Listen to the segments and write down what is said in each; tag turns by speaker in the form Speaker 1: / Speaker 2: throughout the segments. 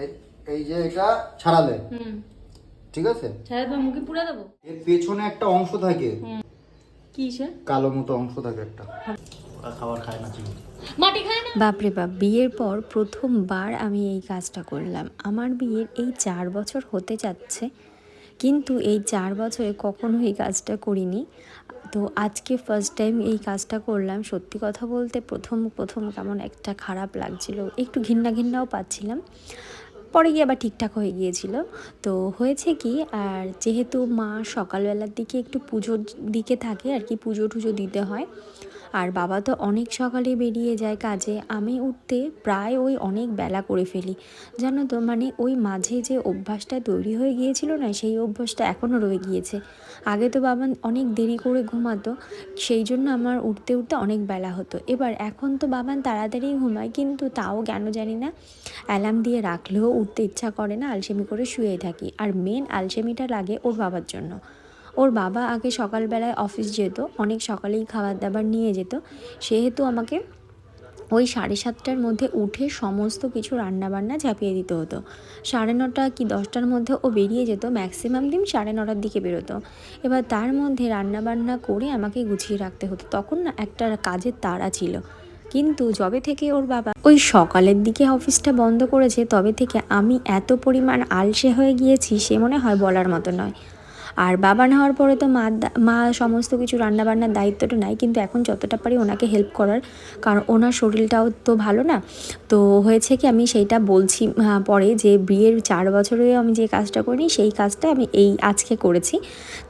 Speaker 1: এই এই যে এটা ছাড়ালে ঠিক আছে?
Speaker 2: মুখে দেবো?
Speaker 1: এর পেছনে একটা অংশ থাকে।
Speaker 2: কি সে?
Speaker 1: কালো মতো অংশ থাকে একটা। খাবার খায় না
Speaker 2: মাটি খায় না?
Speaker 3: বাপরে বাপ বিয়ের পর প্রথমবার আমি এই কাজটা করলাম। আমার বিয়ের এই চার বছর হতে যাচ্ছে কিন্তু এই চার বছরে কখনো এই কাজটা করিনি। তো আজকে ফার্স্ট টাইম এই কাজটা করলাম। সত্যি কথা বলতে প্রথম প্রথম কেমন একটা খারাপ লাগছিল। একটু ঘিন্না ঘিন্নাও পাচ্ছিলাম। পরে গিয়ে আবার ঠিকঠাক হয়ে গিয়েছিল। তো হয়েছে কি, আর যেহেতু মা সকালবেলার দিকে একটু পুজোর দিকে থাকে, আর কি পুজো টুজো দিতে হয় আর বাবা তো অনেক সকালে বেরিয়ে যায় কাজে। আমি উঠতে প্রায় ওই অনেক বেলা করে ফেলি। জানো তো মানে ওই মাঝে যে অভ্যাসটা তৈরি হয়ে গিয়েছিল না, সেই অভ্যাসটা এখনও রয়ে গিয়েছে। আগে তো বাবা অনেক দেরি করে ঘুমাতো, সেই জন্য আমার উঠতে উঠতে অনেক বেলা হতো। এবার এখন তো বাবান তাড়াতাড়ি ঘুমায়, কিন্তু তাও কেন জানি না, অ্যালার্ম দিয়ে রাখলেও উঠতে ইচ্ছা করে না, আলসেমি করে শুয়ে থাকি। আর মেন আলসেমিটা লাগে ওর বাবার জন্য। ওর বাবা আগে সকালবেলায় অফিস যেত, অনেক সকালেই খাবার দাবার নিয়ে যেত। সেহেতু আমাকে ওই সাড়ে সাতটার মধ্যে উঠে সমস্ত কিছু রান্নাবান্না ঝাঁপিয়ে দিতে হতো। সাড়ে নটা কি দশটার মধ্যে ও বেরিয়ে যেত, ম্যাক্সিমাম দিন সাড়ে নটার দিকে বেরোতো। এবার তার মধ্যে রান্নাবান্না করে আমাকে গুছিয়ে রাখতে হতো। তখন না একটা কাজের তাড়া ছিল। কিন্তু যবে থেকে ওর বাবা ওই সকালের দিকে অফিসটা বন্ধ করেছে, তবে থেকে আমি এত পরিমাণ আলসে হয়ে গিয়েছি সে মনে হয় বলার মতো নয়। আর বাবা না হওয়ার পরে তো মা মা সমস্ত কিছু রান্নাবান্নার দায়িত্বটা নাই কিন্তু এখন যতটা পারি ওনাকে হেল্প করার, কারণ ওনার শরীরটাও তো ভালো না। তো হয়েছে কি আমি সেইটা বলছি পরে যে বিয়ের চার বছরে আমি যে কাজটা করিনি, সেই কাজটা আমি এই আজকে করেছি।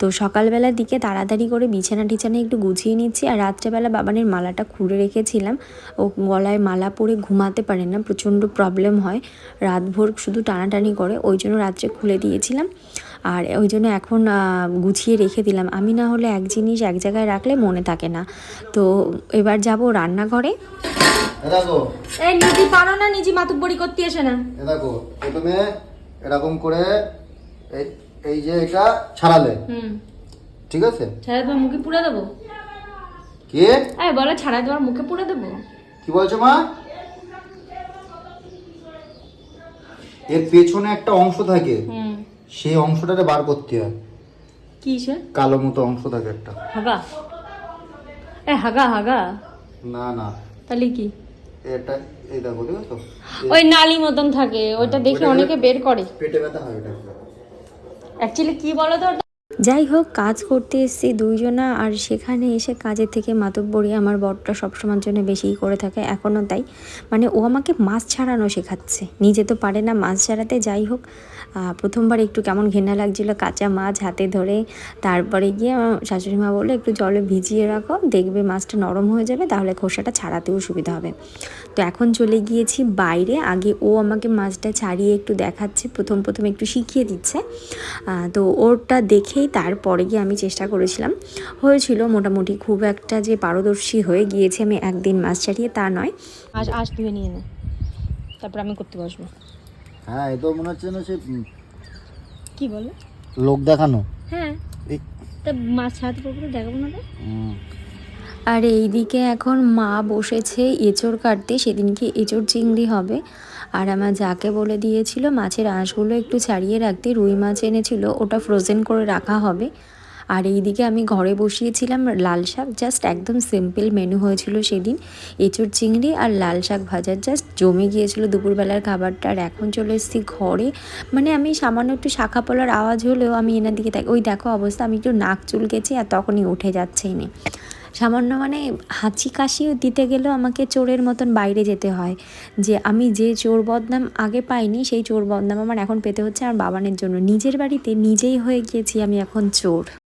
Speaker 3: তো সকালবেলার দিকে তাড়াতাড়ি করে বিছানা টিছানা একটু গুছিয়ে নিচ্ছি, আর রাত্রেবেলা বাবানের মালাটা খুলে রেখেছিলাম। ও গলায় মালা পরে ঘুমাতে পারে না, প্রচণ্ড প্রবলেম হয়। রাতভর শুধু টানাটানি করে, ওই জন্য রাত্রে খুলে দিয়েছিলাম। আর ওই জন্য এখন গুছিয়ে রেখে দিলাম। আমি না হলে এক জিনিস এক জায়গায় রাখলে মনে থাকে না। তো এবার যাব রান্নাঘরে।
Speaker 2: এই নিজে পারো না নিজে মাতুব্বরি করতে আসে না।
Speaker 1: এ দেখো প্রথমে এরকম করে এই এই যে এটা ছাড়ালে।
Speaker 2: হুম।
Speaker 1: ঠিক আছে?
Speaker 2: ছাড়া তোমার মুখে পুড়ে দেবো?
Speaker 1: কি?
Speaker 2: এই বলে ছাড়া তোমার মুখে পুড়ে দেবো?
Speaker 1: কি বলছো মা? এর পেছনে একটা অংশ থাকে।
Speaker 2: হুম।
Speaker 1: সেই অংশটাকে বার করতে হয়।
Speaker 2: কি সে?
Speaker 1: কালো মতো অংশ থাকে একটা।
Speaker 2: হাগা। এ হাগা হাগা।
Speaker 1: না না।
Speaker 2: তাহলে কি?
Speaker 1: এটা এই দেখো ঠিক আছে
Speaker 2: ওই নালি মতন থাকে ওইটা দেখে অনেকে বের করে।
Speaker 1: পেটে ব্যথা হয় এটা
Speaker 2: অ্যাকচুয়ালি কি বলো তো?
Speaker 3: যাই হোক, কাজ করতে এসেছি দুইজনা, আর সেখানে এসে কাজের থেকে মাতব্বরি আমার বরটা সবসময়ের জন্য বেশিই করে থাকে এখনও তাই। মানে ও আমাকে মাছ ছাড়ানো শেখাচ্ছে, নিজে তো পারে না মাছ ছাড়াতে। যাই হোক প্রথমবার একটু কেমন ঘেন্না লাগছিল, কাঁচা মাছ হাতে ধরে, তারপরে গিয়ে শাশুড়ি মা বলল, একটু জলে ভিজিয়ে রাখো, দেখবে মাছটা নরম হয়ে যাবে, তাহলে খোসাটা ছাড়াতেও সুবিধা হবে। তো এখন চলে গিয়েছি বাইরে, আগে ও আমাকে মাছটা ছাড়িয়ে একটু দেখাচ্ছে, প্রথম প্রথম একটু শিখিয়ে দিচ্ছে। তো ওরটা দেখেই তারপরে গিয়ে আমি চেষ্টা করেছিলাম। হয়েছিল মোটামুটি খুব একটা যে পারদর্শী হয়ে গিয়েছে আমি একদিন মাছ ছাড়িয়ে তা নয়।
Speaker 2: আজ আজ ধুয়ে নিয়ে নে। তারপর আমি করতে বসবো।
Speaker 1: হ্যাঁ এ তো মনে হচ্ছে না সে
Speaker 2: কি বলে?
Speaker 1: লোক দেখানো।
Speaker 2: হ্যাঁ। তা মাছ ছাড়াতে পারব দেখাবো না
Speaker 3: আর এইদিকে এখন মা বসেছে এঁচড় কাটতে, সেদিনকে এঁচড় চিংড়ি হবে। আর আমার যাকে বলে দিয়েছিল, মাছের আঁশগুলো একটু ছাড়িয়ে রাখতে, রুই মাছ এনেছিল, ওটা ফ্রোজেন করে রাখা হবে। আর এইদিকে আমি ঘরে বসিয়েছিলাম লাল শাক জাস্ট একদম সিম্পল মেনু হয়েছিল সেদিন। এঁচড় চিংড়ি আর লাল শাক ভাজার জাস্ট জমে গিয়েছিল দুপুরবেলার খাবারটা। আর এখন চলে এসেছি ঘরে। মানে আমি সামান্য একটু শাখা পলার আওয়াজ হলেও আমি এনার দিকে তাই ওই দেখো অবস্থা, আমি একটু নাক চুলকেছি আর তখনই উঠে যাচ্ছে এনে। সামান্য মানে হাঁচি কাশি দিতে গেলেও আমাকে চোরের মতন বাইরে যেতে হয়। যে আমি যে চোর বদনাম আগে পাইনি, সেই চোর বদনাম আমার এখন পেতে হচ্ছে আমার বাবানের জন্য। নিজের বাড়িতে নিজেই হয়ে গিয়েছি আমি এখন চোর।